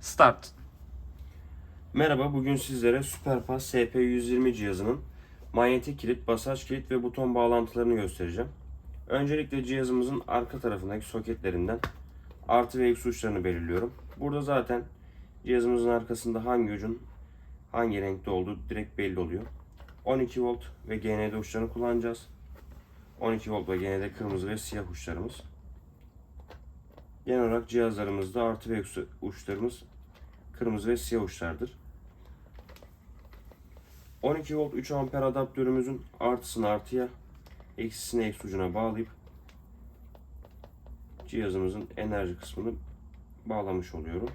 Start. Merhaba, bugün sizlere SuperPass SP120 cihazının manyetik kilit, basaj kilit ve buton bağlantılarını göstereceğim. Öncelikle cihazımızın arka tarafındaki soketlerinden artı ve eksi uçlarını belirliyorum. Burada zaten cihazımızın arkasında hangi ucun hangi renkte olduğu direkt belli oluyor. 12 volt ve GND uçlarını kullanacağız. 12 volt ve GND kırmızı ve siyah uçlarımız. Genel olarak cihazlarımızda artı ve eksi uçlarımız kırmızı ve siyah uçlardır. 12 volt 3 amper adaptörümüzün artısını artıya, eksisini eksi ucuna bağlayıp cihazımızın enerji kısmını bağlamış oluyorum.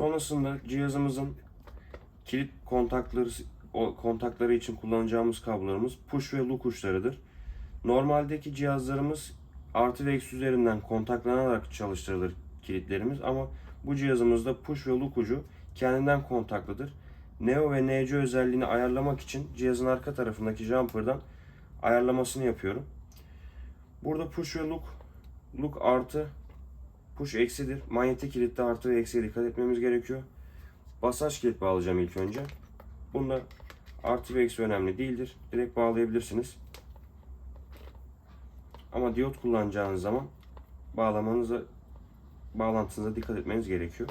Sonrasında cihazımızın kilit kontakları kontakları için kullanacağımız kablolarımız push ve loop uçlarıdır. Normaldeki cihazlarımız artı ve eksi üzerinden kontaklanarak çalıştırılır kilitlerimiz ama bu cihazımızda push ve loop ucu kendinden kontaklıdır. Neo ve NC özelliğini ayarlamak için cihazın arka tarafındaki jumper'dan ayarlamasını yapıyorum. Burada push ve look, look artı Push eksidir. Manyetik kilitte artı ve eksiye dikkat etmemiz gerekiyor. Basaj kilit bağlayacağım ilk önce. Bunda artı ve eksi önemli değildir. Direkt bağlayabilirsiniz. Ama diyot kullanacağınız zaman bağlamanıza bağlantınıza dikkat etmeniz gerekiyor.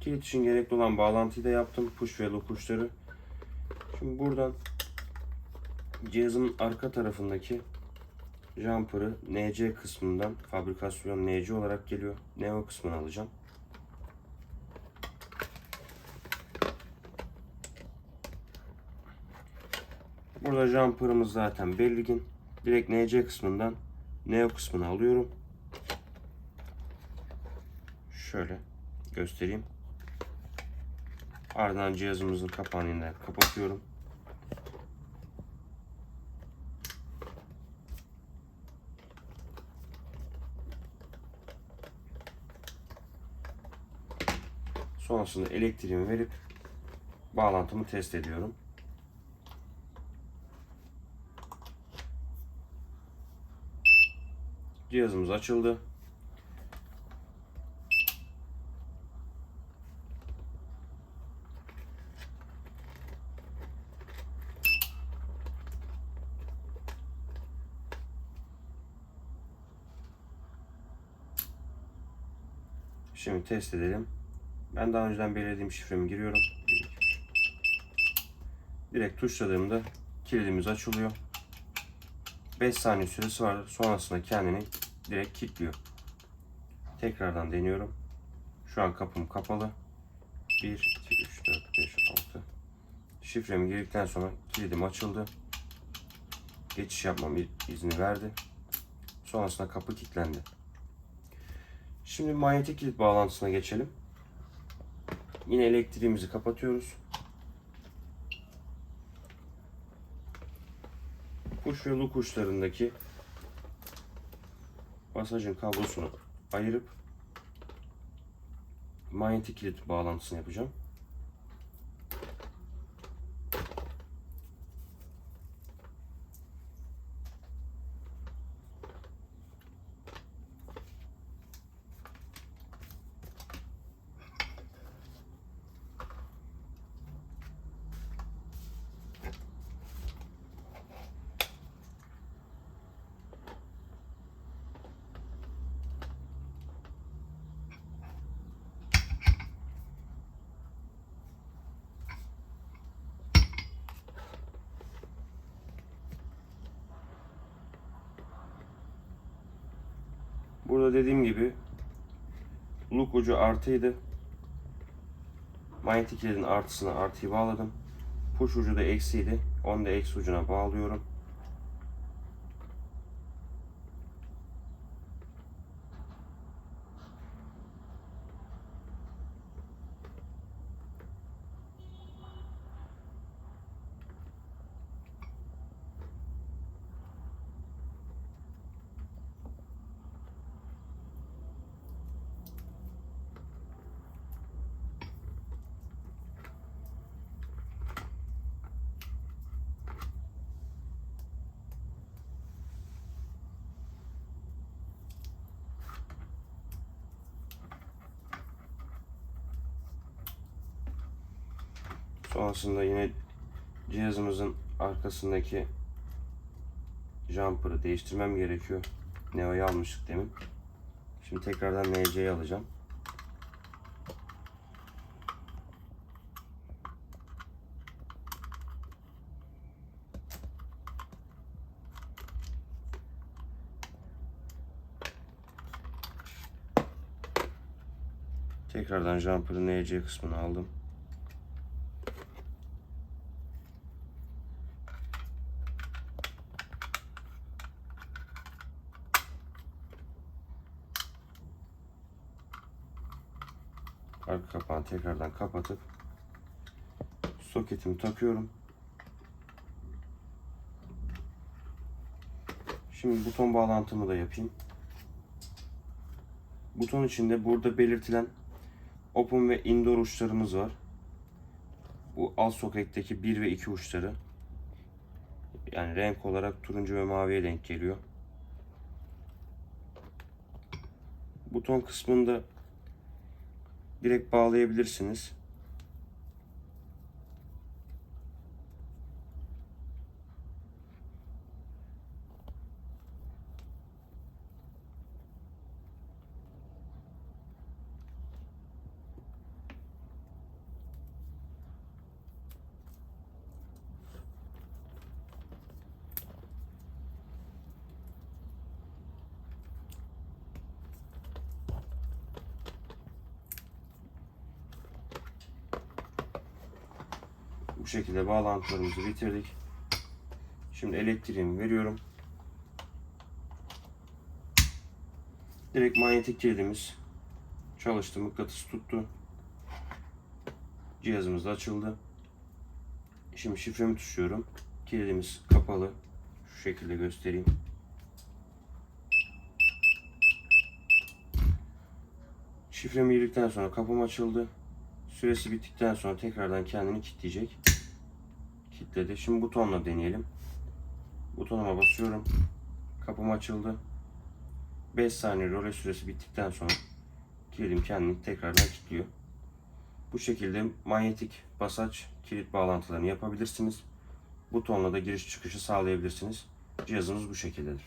Kilit için gerekli olan bağlantıyı da yaptım. Push ve loop uçları. Şimdi buradan cihazın arka tarafındaki jumper'ı NC kısmından fabrikasyon NC olarak geliyor. Neo kısmını alacağım. Burada jumper'ımız zaten belirgin. Direkt NC kısmından Neo kısmını alıyorum. Şöyle göstereyim. Ardından cihazımızın kapağını yine kapatıyorum. Sonrasında elektriğimi verip bağlantımı test ediyorum. Cihazımız açıldı. Şimdi test edelim. Ben daha önceden belirlediğim şifremi giriyorum. Direkt tuşladığımda kilidimiz açılıyor. 5 saniye süresi var. Sonrasında kendini direkt kilitliyor. Tekrardan deniyorum. Şu an kapım kapalı. 1, 2, 3, 4, 5, 6. Şifremi girdikten sonra kilidim açıldı. Geçiş yapmam izni verdi. Sonrasında kapı kilitlendi. Şimdi manyetik kilit bağlantısına geçelim. Yine elektriğimizi kapatıyoruz. Push ve loop uçlarındaki pasajın kablosunu ayırıp manyetik kilit bağlantısını yapacağım. Burada dediğim gibi look ucu artıydı. Manyetik kilidin artısına artıyı bağladım. Push ucu da eksiydi. Onu da eksi ucuna bağlıyorum. Sonrasında yine cihazımızın arkasındaki jumper'ı değiştirmem gerekiyor. Neo'yu almıştık demin. Şimdi tekrardan NC'yi alacağım. Tekrardan jumper'ın NC kısmını aldım. Arka kapağını tekrardan kapatıp soketimi takıyorum. Şimdi buton bağlantımı da yapayım. Buton içinde burada belirtilen open ve indoor uçlarımız var. Bu alt soketteki 1 ve 2 uçları. Yani renk olarak turuncu ve maviye denk geliyor. Buton kısmında direkt bağlayabilirsiniz. Şekilde bağlantılarımızı bitirdik. Şimdi elektriğimi veriyorum. Direkt manyetik kilidimiz çalıştı. Mıknatıs tuttu. Cihazımız açıldı. Şimdi şifremi tuşluyorum. Kilidimiz kapalı. Şu şekilde göstereyim. Şifremi girdikten sonra kapım açıldı. Süresi bittikten sonra tekrardan kendini kilitleyecek. Kilitledi. Şimdi butonla deneyelim. Butonuma basıyorum. Kapım açıldı. 5 saniye role süresi bittikten sonra kilidim kendini tekrardan kilitliyor. Bu şekilde manyetik basaç kilit bağlantılarını yapabilirsiniz. Butonla da giriş çıkışı sağlayabilirsiniz. Cihazımız bu şekildedir.